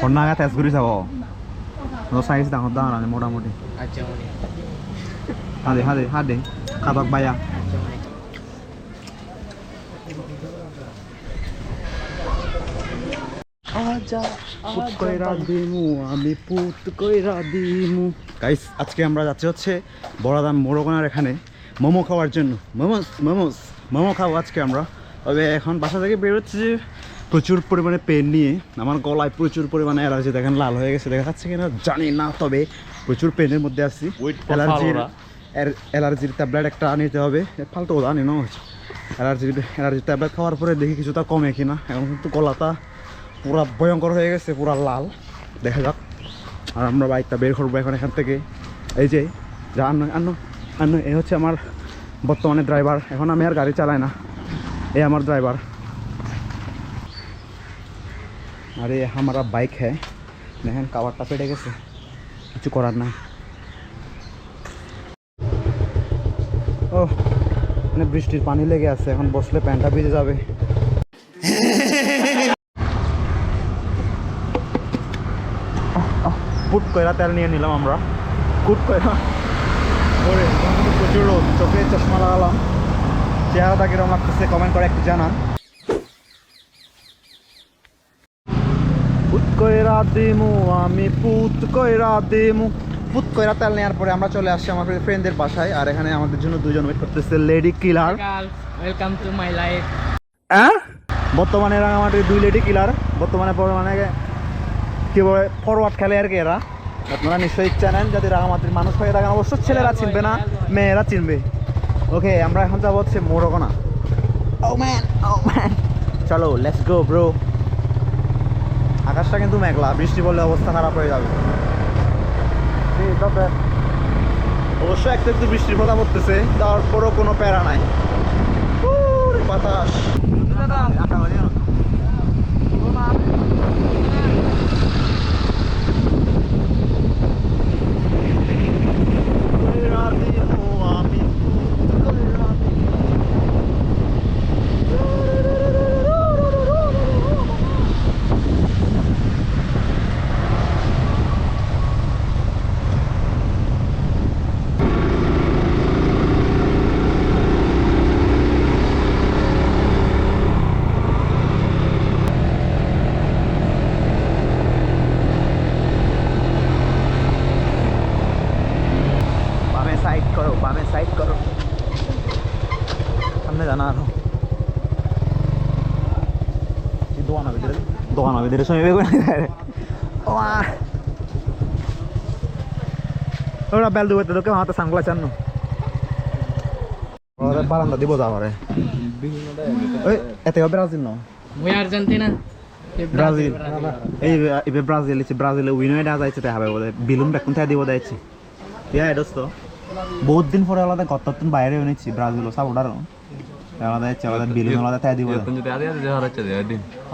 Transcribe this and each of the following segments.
কন্যাগা তেজ ঘুরি যাব ন সাইজ ডাঙৰ ডাঙৰ আনে মোটামুটি হাদে হাদে হাদে কাদক বায়া আচ্ছা মনে আজা পুত কইরা দিমু আমি পুত কইরা দিমু। গাইস আজকে আমরা যাচ্ছি হচ্ছে বড়াদাম মোরগনার এখানে মোমো খাওয়ার জন্য। মোমোস মোমোস মোমো খাব আজকে আমরা। তবে এখন বাসা থেকে বেরোচ্ছি যে প্রচুর পরিমাণে পেন নিয়ে। আমার গলায় প্রচুর পরিমাণে অ্যালার্জি দেখেন লাল হয়ে গেছে দেখা যাচ্ছে কিনা জানি না তবে প্রচুর পেনের মধ্যে আছি। অ্যালার্জির অ্যালার্জির ট্যাবলেট একটা নিতে হবে। ফালতু কথা আনি না হচ্ছে। অ্যালার্জির অ্যালার্জির ট্যাবলেট খাওয়ার পরে দেখি কিছুটা কমে কিনা এখন কিন্তু গলাটা পুরা ভয়ঙ্কর হয়ে গেছে, পুরা লাল। দেখা যাক। আর আমরা বাইকটা বের করব এখন এখান থেকে। এই যে, যা আন্ন আন্ন আন্ন এ হচ্ছে আমার বর্তমানে ড্রাইভার এখন আমি আর গাড়ি চালাই না। এ আমার ড্রাইভার আরে আমার বাইক হ্যাঁ। দেখেন কাবারটা পেটে গেছে। কিছু করার নাই। ও মানে বৃষ্টির পানি লেগে আছে। এখন বসলে প্যান্টটা ভিজে যাবে। পুট কয়রা তেল নিয়ে নিলাম আমরা। কুট কয়রা করে প্রচুর রোদ চোখে চশমা লাগালাম। চেহারাটা কীরকম লাগতেছে কমেন্ট করে একটু জানান। পুত কয়রা দিমু আমি পুত কয়রা দিমু। পুত কয়রা তেল নেওয়ার পরে আমরা চলে আসছি আমার ফ্রেন্ডদের বাসায় আর এখানে আমাদের জন্য দুজন ওয়েট করতেছে lady killer welcome to my life হ্যাঁ বর্তমানে রাঙামাটির দুই লেডি কিলার বর্তমানে মানে কি বলে ফরওয়ার্ড খেলে আর কি এরা? আপনারা নিশ্চয়ই ইচ্ছা নেন যদি রাঙামাটির মানুষ হয়ে থাকেন অবশ্য ছেলেরা চিনবে না, মেয়েরা চিনবে। ওকে আমরা এখন যাব হচ্ছে মোরগনা। ও ও ম্যান চলো লেটস গো ব্রো আকাশটা কিন্তু মেঘলা, বৃষ্টি পড়লে অবস্থা খারাপ হয়ে যাবে। অবশ্য একটু একটু বৃষ্টির কথা পড়তেছে, তারপরও কোনো প্যারা নাই। বাতাস বামে সাইড করো বামে সাইড করো সামনে জানা আরও দোকান হবে দোকান হবে দিলে সময় বেগুন ওরা বেল দুবে তো কেউ হাতে ওরা বারান্দা দিব যাবারে এতে ব্রাজিল না মুই আর্জেন্টিনা ব্রাজিল এই ব্রাজিল ব্রাজিলে উইন হয়ে যাইছে তে হবে বলে বিলুন বেকুন থেকে দিব যাইছে ইয়া দোস্ত বহুত দিন পরে আলাদা কতদিন বাইরে এনেছি ব্রাজিল সব ওটার আলাদা যাচ্ছে আলাদা বিলুন আলাদা থেকে দিব.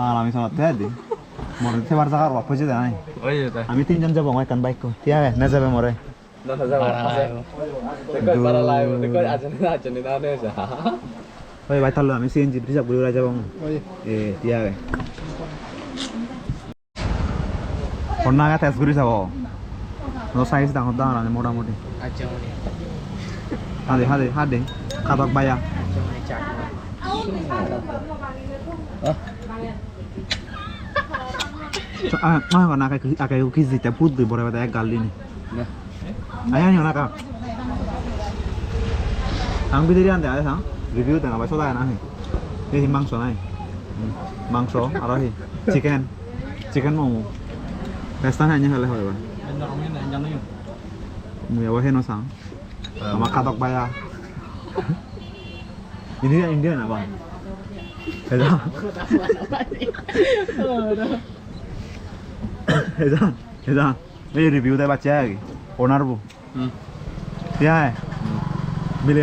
আর আমি শোনা থেকে দি মরে থেকে বার জায়গার বাপ হয়েছে নাই. আমি তিনজন যাব আমার কান বাইক ঠিক আছে। না যাবে মরে ওই ভাই তাহলে আমি সিএনজি রিজার্ভ করে যাব এ ঠিক আছে কন্যাগা তেজ ঘুরি যাব। সাইজ ডাঙর ডাঙর মোটামুটি। Ajang ni. Hade hade hade. Kabak bayang. Ajang ni cak. Ah. Ah, mana kau ah, nah. nak ah. aku aku aku kizi tak di boleh betul kali ni. Ayah ni nak apa? Ang bidiri anda ada sang review tengah besok dah nanti. Ini mangso nanti. Hmm. Mangso, ada sih. Chicken, chicken mau. Restoran hanya kalau kalau. Jangan jangan jangan. Wahe no sang sama katok baya. Ini dia Indian apa? Itu. এটা এটা এই review দেয় বাচ্চা আগে ওনার বউ Hmm. হ্যাঁ মিলে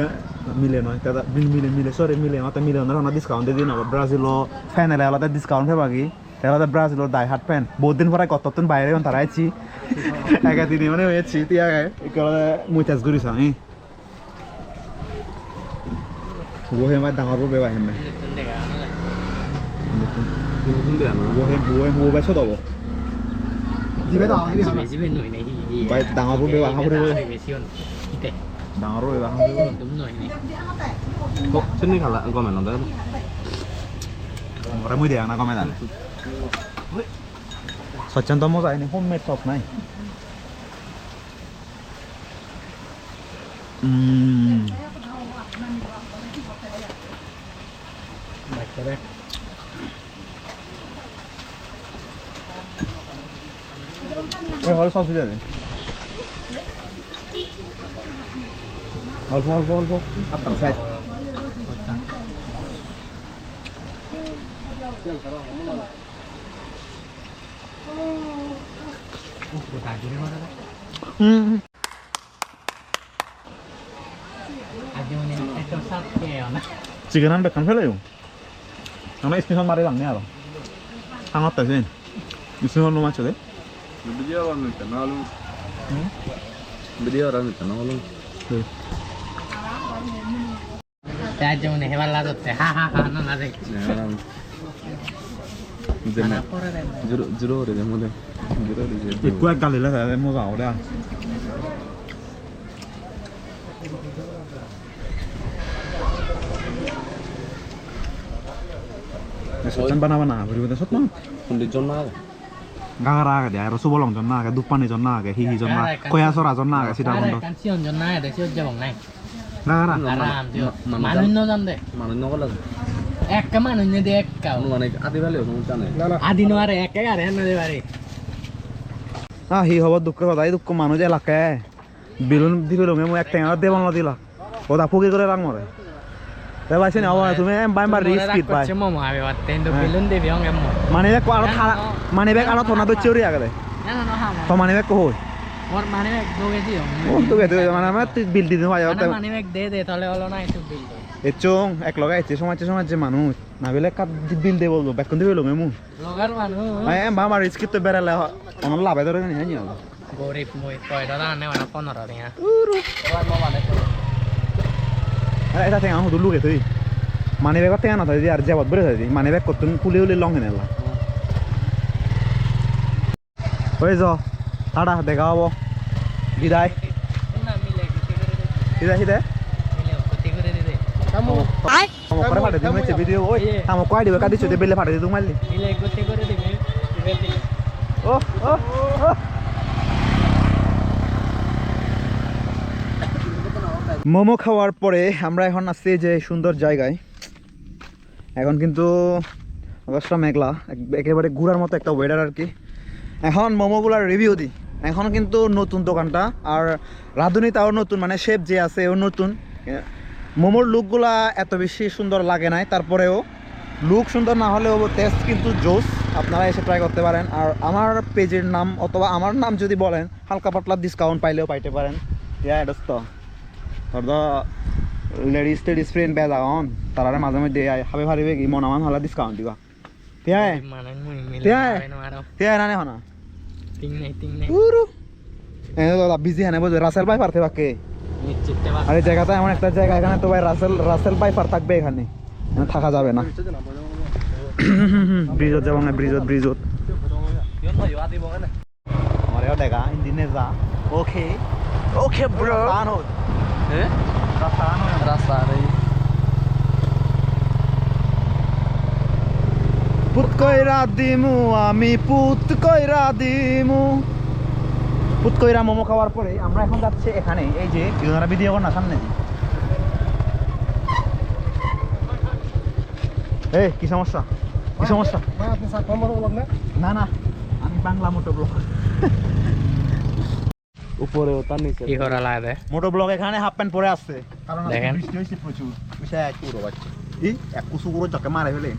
মিলে নয় দাদা মিলে মিলে সরি মিলে মাতে মিলে ওনার ওনার ডিসকাউন্ট দিয়ে দিন ব্রাজিল ফ্যান এলে আলাদা ডিসকাউন্ট হবে বাকি তাহলে ব্রাজিল ওর দায় হাট প্যান বহুত দিন পরে কত বাইরে তারা আছি। একা দিনে মানে হয়েছি তুই মুই চাষ করিস আমি বহে আমার ডাঙর বউ বেবা হেমে বহে বহে বউ বেছো দব দিবে তো আমি দিবে দিবে নই নাই ভাই ডাঙর বউ বেবা হাবরে ডাঙর বউ বেবা হাবরে তুমি নই নাই। কো শুনি খালা গমে না দাদা আমরা মুই দেয়া না গমে না সচ্চান্ত মজা এনে হোম মেড চপ নাই উম Baca deh. ওই হল সস দিয়ে দে অল্প অল্প অল্প আপনার うんあでもねえっとさっきよな Cigenan udah cancel ya, karena istimewa mari langnya loh. Hangat aja, istimewa lu hmm? macet deh. Beli orang itu nalu, beli orang itu nalu. Tadi mau nih hebat lah tuh, hahaha, nona deh. Ya, Girore del modello. Girore del E qua è galera del modello, dai. Adesso c'è banana, per vedere sotto. Con le giornate. Gara che era solo long giornata, duppane giornata, hihi giornata. Coi a sora giornata si dà conto. Canzone giornata, si oggi con lei. Gara. Gara, ma non lo dante. Ma non lo dante. একটা মানুষ নে দেখ cow মানে আদি ভালো সমস্যা নাই আদি নো আরে একা আরে না দে আরে আ হি হব দুঃখ সদাই দুঃখ মানুষ এলাকা বিলুন দিবে রঙে মই একটা এনা দেবান দিলা ওদা ফুকি করে রাং মরে তাই পাইছে না আবার তুমি এম বাই মার রিস্ক কিট পাই মম আবে বাতেন তো মানে কো মানে বেক থনা তো চুরি আগে না না না মানে বেক কই? Mor mane ek do ge dio. ও তো গে মানে আমার বিল দিতে পাই Mana mane ek de de tole holo na itu bil. এ চং এক লগাই এসে সময় সময় যে মানুষ। না বেলে কাপ বিল দে বলব ব্যাগ কোন দিবে লোকে মু manu. আই এম বামা রিস্ক তো বেরালে অন লাভ ধরে নি জানি ponor ya. আরে এটা টেঙা হুদু লুকে তুই মানে ব্যাগ টেঙা না থাকি আর থাকি মানে ব্যাগ করতুন কুলি উলি লং হেনেলা হয়ে যাও টাটা দেখা হব। বিদায়. Bel de. ও ও ও। মোমো খাওয়ার পরে আমরা এখন আসছি যে সুন্দর জায়গায়। এখন কিন্তু অবস্থা মেঘলা এক- একেবারে ঘুরার মতো একটা ওয়েদার আর কি। এখন মোমোগুলার রিভিউ দিই এখন কিন্তু নতুন দোকানটা। আর রাঁধুনি তাও নতুন মানে শেপ যে আছে ও নতুন। মোমোর লুকগুলা এত বেশি সুন্দর লাগে নাই তারপরেও লুক সুন্দর না হলেও টেস্ট কিন্তু জোস। আপনারা এসে ট্রাই করতে পারেন। আর আমার পেজের নাম অথবা আমার নাম যদি বলেন হালকা পাতলা ডিসকাউন্ট পাইলেও পাইতে পারেন। ইয়া ধর লেডিস টেডিস ফ্রেন্ড বেয়া যাওন তারারে মাঝে মধ্যে হাবে ফারিবে কি মন আমান হলা ডিসকাউন্ট দিবা. Tiai. No aro. তিয়াই না হনা? নাই তিন নাই পুরো বিজি হানে বোঝো রাসেল ভাই পারতে বাকে আর এই জায়গাটা এমন একটা জায়গা এখানে তো ভাই রাসেল রাসেল ভাই পার থাকবে এখানে থাকা যাবে না ব্রিজত যাব না ব্রিজত ব্রিজত রাস্তা কইরা দিমু আমি পুত কইরা দিমু। পুত কইরা মোমো খাওয়ার পরে আমরা এখন যাচ্ছি এখানে এই যে কিনারা ভিডিও কর না সামনে। এই কি সমস্যা? কি সমস্যা? না? না আমি বাংলা মোটো ব্লগ উপরে ওটা নিচে kora la de. Moto vlog এখানে হাফ প্যান্ট পরে আসছে কারণ বৃষ্টি হয়েছে প্রচুর। বিষয় এক পুরো বাচ্চা। এই এক কুসু পুরো চকে মারে ফেলে।